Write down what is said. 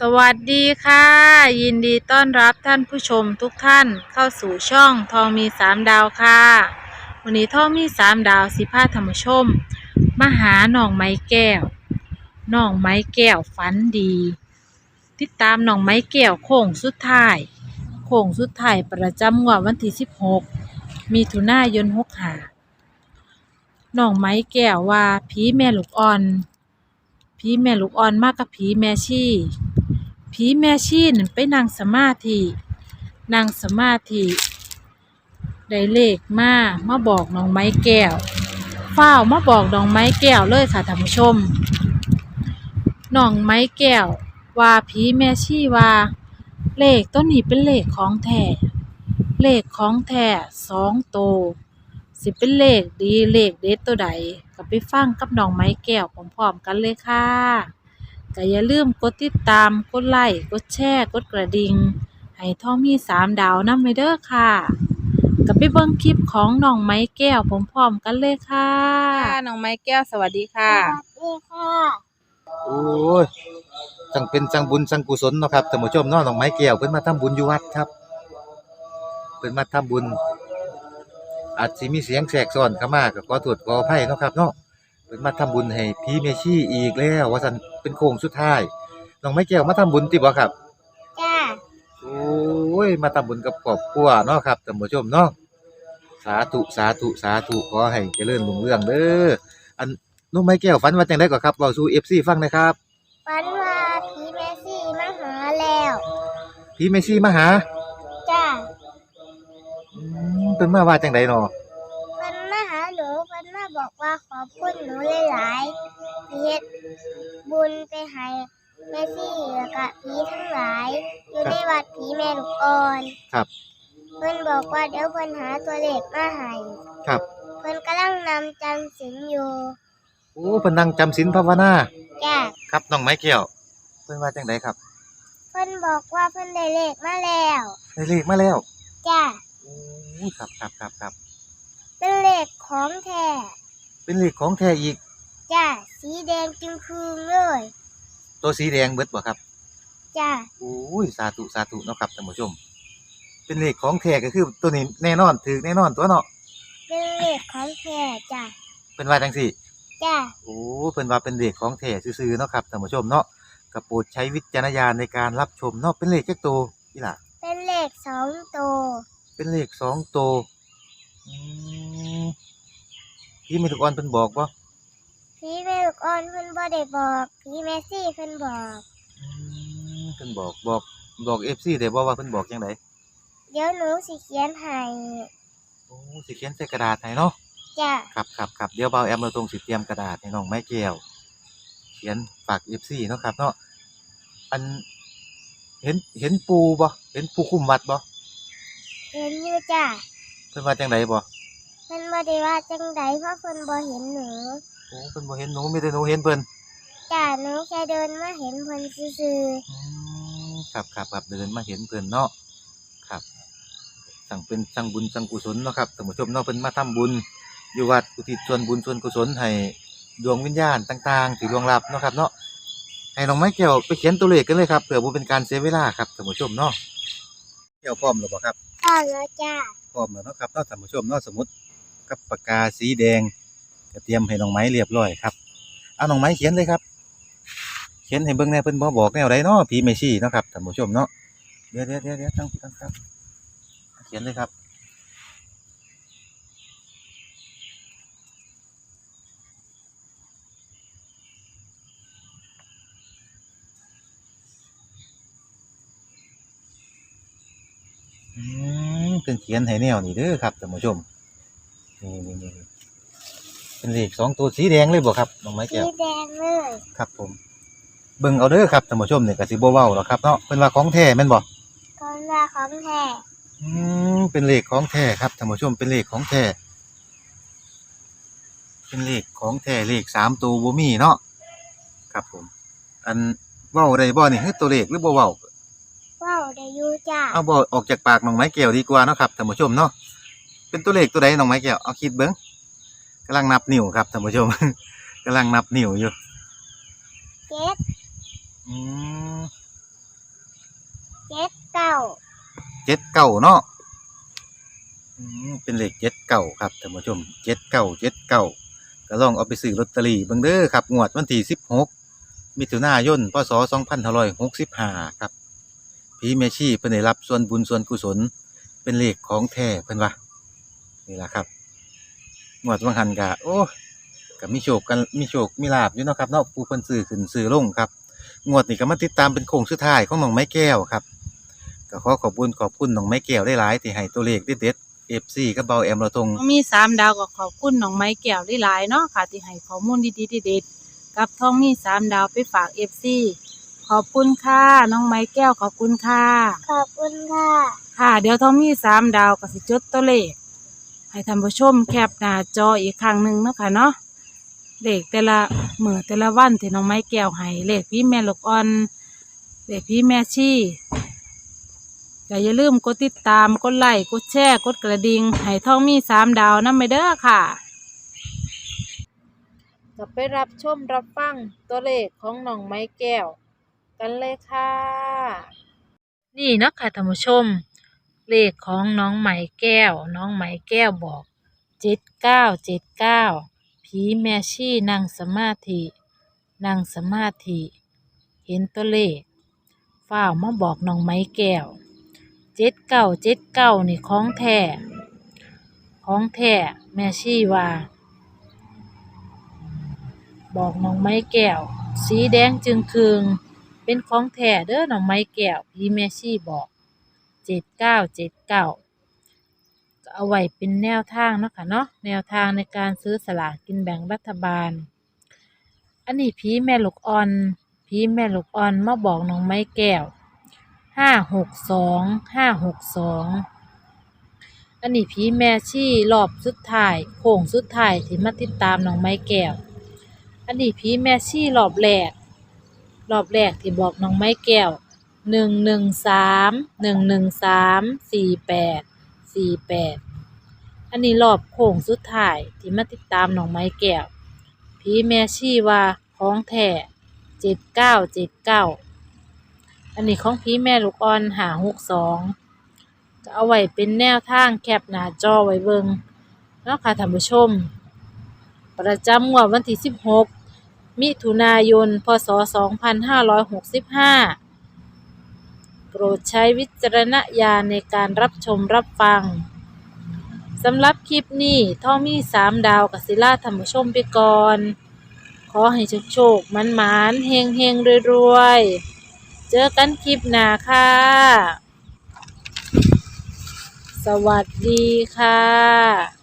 สวัสดีค่ะ ยินดีต้อนรับท่านผู้ชมทุกท่านเข้าสู่ช่องทองมีสามดาวค่ะ วันนี้ทองมีสามดาวสิพาธรรมชมมาหาหนองไม้แก้วหนองไม้แก้วฝันดี ติดตามหนองไม้แก้วโค้งสุดท้ายโค้งสุดท้ายประจำวดวันที่สิบหกมีถุนายนหกหาหนองไม้แก้วว่าผีแม่ลูกอ่อนผีแม่ลูกอ่อนมากกับผีแม่ชี ผีแม่ชีนั่นไปนั่งสมาธินั่งสมาธิได้เลขมามาบอกน้องไม้แก้วฝ้าวมาบอกน้องไม้แก้วเลยค่ะท่านผู้ชมน้องไม้แก้วว่าผีแม่ชีว่า เลขต้นนี้เป็นเลขของแท้เลขของแท้สองโต สิเป็นเลขดีเลขเด็ดตัวใดก็ไปฟังกับน้องไม้แก้วพร้อมๆกันเลยค่ะ ก็อย่าลืมกดติดตาม กดไลค์ กดแชร์ กดกระดิ่ง ให้ท่องมีสามดาวนำไปเด้อค่ะก็ไปเบิ่งคลิปของน้องไม้แก้วพร้อมๆกันเลยค่ะน้องไม้แก้วสวัสดีค่ะสวัสดีค่ะ โอ้ยจังเป็นจังบุญจังกุศลเนาะครับท่านผู้ชมเนาะน้องไม้แก้วเพิ่นมาทำบุญอยู่วัดครับเพิ่นมาทำบุญ อาจสิมีเสียงแทรกซ้อนเข้ามาก็ขอโทษขออภัยเนาะครับเนาะ เพิ่นมาทำบุญให้พี่เมชี่อีกแล้วว่าซั่นเป็นโค้งสุดท้ายน้องไม้แก้วมาทำบุญติบ่ครับจ้าโอ้ยมาทำบุญกับครอบครัวเนาะครับท่านผู้ชมเนาะสาธุสาธุสาธุขอให้เจริญรุ่งเรืองเด้ออันน้องไม้แก้วฝันว่าจังได๋ก็ครับเว้าสู่ FC ฟังหนะครับฝันว่าผีแมซี่มาหาแล้วพี่เมซี่มาหาจ้าอืมเพิ่นมาว่าจังได๋เนาะ บอกว่าขอบคุณหนูหลายๆที่เฮ็ดบุญไปให้แม่ซี่แล้วก็ผีทั้งหลาย อยู่ในวัดผีแม่ลูกอ่อนครับ เพิ่นบอกว่าเดี๋ยวเพิ่นหาตัวเลขมาให้ครับ เพิ่นกำลังนำจำศีลอยู่โอ้เพิ่นนั่งจำศีลภาวนาจ้าครับน้องไม้แก้วเพิ่นว่าจังไดครับเพิ่นบอกว่าเพิ่นได้เลขมาแล้วได้เลขมาแล้วจ้าโอ้ครับครับครับครับเป็นเลขของแท้ เป็นเลขของแท้อีก จ้าสีแดงจึงคืนเลยตัวสีแดงเบิดบ่ครับจ้าโอ้ยสาธุสาธุเนาะครับท่านผู้ชม เป็นเลขของแท้ก็คือตัวนี้แน่นอนถูกแน่นอนตัวเนาะเป็นเลขของแท้จ้าเพิ่นว่าจังซี่ จ้าโอ้เพิ่นว่าเป็นเลขของแท้ซื่อๆเนาะครับท่านผู้ชมเนาะก็โปรดใช้วิจารณญาณในการรับชมเนาะเป็นเลขจักตัวนี่ล่ะ เป็นเลขสองตัวเป็นเลขสองตัวอืม พี่มีทุกออนเพิ่นบอกบ่พี่แม่ลูกอ่อนเพิ่นบ่ได้บอกพี่แม่ซี่เพิ่นบอกอืมเพิ่นบอกบอกบอก FC ได้บ่ว่าเพิ่นบอกจังไดเดี๋ยวหนูสิเขียนให้โอ้สิเขียนใส่กระดาษให้เนาะ จ้าครับครับครับเดี๋ยวเบาแอมเราตรงสิเตรียมกระดาษให้น้องไม้แก้วเขียนฝาก FC เนาะครับเนาะอันเห็นเห็นปูบ่เห็นปูคุมวัดบ่เห็นอยู่จ้าเพิ่นว่าจังไดบ่เพิ่นบ่ได้ว่าจังใดเพราะเพิ่นบ่เห็นหนูโอ้เพิ่นบ่เห็นหนูมีแต่หนูเห็นเพิ่นจ้าหนูแค่เดินมาเห็นเพิ่นซื่ออืมครับครับครับเดินมาเห็นเพิ่นเนาะครับ สั่งเป็นสั่งบุญสั่งกุศลเนาะครับท่านผู้ชมเนาะเพิ่นมาทำบุญ อยู่วัดอุทิศส่วนบุญส่วนกุศลให้ดวงวิญญาณต่างๆที่ดวงลับเนาะครับเนาะให้น้องไม้แก้วไปเขียนตัวเลขกันเลยครับเพื่อบ่เป็นการเสียเวลาครับท่านผู้ชมเนาะแก้วพร้อมแล้วบ่ครับๆพ่อแล้วจ้า พร้อมแล้วเนาะครับเนาะท่านผู้ชมเนาะสมมุติ กับปากกาสีแดงก็เตรียมให้น้องไม้เรียบร้อยครับเอาน้องไม้เขียนเลยครับ เขียนให้เบิ่งแหน่เพิ่นบ่บอกแนวใดเนาะผีไม่ชี้เนาะครับท่านผู้ชมเนาะเดี๋ยวเดี๋ยวเดี๋ยวตั้งตั้งครับ เขียนเลยครับอืมเพิ่นเขียนให้แนวนี้เด้อครับท่านผู้ชม นี่นี่นี่เป็นเลขสองตัวสีแดงเลยบ่ครับน้องไม้สีแก้วแดงเลยครับ ผม เบิ่งเอาเด้อครับท่านผู้ชมเนี่ยก็สิบ่เว้าหรอกครับเนาะเพิ่นว่าของแท้แม่นบ่ก่อนว่าของแท้อืมเป็นเลขของแท้ครับท่านผู้ชมเป็นเลขของแท้เป็นเลขของแท้เลขสามตัวบ่มีเนาะครับผม อันเว้าได้บ่นี่คือตัวเลขหรือบ่เว้าว้าวได้อยู่จ้าเอาบ่ออกจากปากน้องไม้แก้วดีกว่าเนาะครับท่านผู้ชมเนาะ เป็นตัวเลขตัวใดน้องไม้แก้วเอาคิดเบิ่งกำลังนับนิ้วครับท่านผู้ชม กำลังนับนิ้วอยู่เจ็ดอืมเจ็ดเก้าเนาะอืมเป็นเลขเจ็ดเก้าครับท่านผู้ชมเจ็ดเก้าเจ็ดเก้าก็ลองเอาไปซื้อลอตเตอรี่เบิ่งเด้อครับงวดวันที่สิบหกมิถุนายนพศสองพันห้าร้อยหกสิบห้าครับ ผีเมชีเพิ่นได้รับส่วนบุญส่วนกุศล เป็นเลขของแท้เพิ่นว่า นี่ล่ะครับงวดวังหันกะโอ้ก็มีโชคกันมีโชคมีลาบอยู่เนาะครับเนาะผู้เพิ่นซื้อขึ้นซื้อลงครับงวดนี้ก็มาติดตามเป็นโค้งสุดท้ายของน้องไม้แก้วครับก็ขอขอบคุณขอบคุณน้องไม้แก้วได้หลายๆที่ให้ตัวเลขเด็ดๆ FC กับเบาแอมเราทงมีสามดาวก็ขอบคุณน้องไม้แก้วหลายๆเนาะค่ะที่ให้ข้อมูลดีๆเด็ดๆกับทองมีสามดาวไปฝากเอฟซีขอบคุณค่ะน้องไม้แก้วขอบคุณค่ะ ขอบคุณค่ะ ค่ะ เดี๋ยวทองมีสามดาวก็สิจดตัวเลข ให้ท่านผู้ชมแคปหน้าจออีกครั้งหนึ่งเนาะคะเนาะเลขแต่ละมือแต่ละวันที่น้องไม้แก้วให้เลขพี่แม่ลูกอ่อนเลขพี่แม่ชี่ก็อย่าลืมกดติดตามกดไลค์กดแชร์กดกระดิ่งให้ทองมีสามดาวนั่นไปเด้อค่ะจะไปรับชมรับฟังตัวเลขของน้องไม้แก้ว กันเลยค่ะ นี่เนาะค่ะท่านผู้ชม เลขของน้องไหมแก้ว น้องไหมแก้วบอกเจ็ดเก้าเจ็ดเก้าผีแมชี่นั่งสมาธินั่งสมาธิเห็นตัวเลขฝ้าวมาบอกน้องไหมแก้วเจ็ดเก้าเจ็ดเก้านี่ของแท้ของแท้แม่ชี่ว่า บอกน้องไม้แก้ว สีแดงจึงคืงเป็นของแท้เด้อน้องไม้แก้วพี่แม่ชี่บอก เจ็ดเก้าเจ็ดเก้าก็เอาไว้เป็นแนวทางเนาะค่ะเนาะแนวทางในการซื้อสลากกินแบ่งรัฐบาล อันนี้ผีแม่ลูกอ่อนผีแม่ลูกอ่อนมาบอกน้องไม้แก้วห้าหกสองห้าหกสองอันนี้ผีแม่ชี่รอบสุดท้ายโค้งสุดท้ายที่มาติดตามน้องไม้แก้ว อันนี้ผีแม่ชี่รอบแรกรอบแรกที่บอกน้องไม้แก้ว หนึ่งหนึ่งสามหนึ่งหนึ่งสามสี่แปดสี่แปดอันนี้รอบโค้งสุดท้ายที่มาติดตามหนองไม้แก้วผีแม่ชีว่าของแท้เจ็ดเก้าเจ็ดเก้าอันนี้ของผีแม่ลูกอ่อนหาหกสองจะเอาไว้เป็นแนวทางแคปหน้าจอไว้เบิงเนาะค่ะท่านผู้ชม ประจำงวดวันที่16มิถุนายน พศ2565โปร ดใช้วิจารณญาณในการรับชมรับฟังสำหรับคลิปนี้ท่อมีสามดาวกับศิลาธรรมชมไปก่อน ขอให้โชคโชคมันหมานๆเฮงเฮงๆรวยๆ เจอกันคลิปหน้าค่ะ สวัสดีค่ะ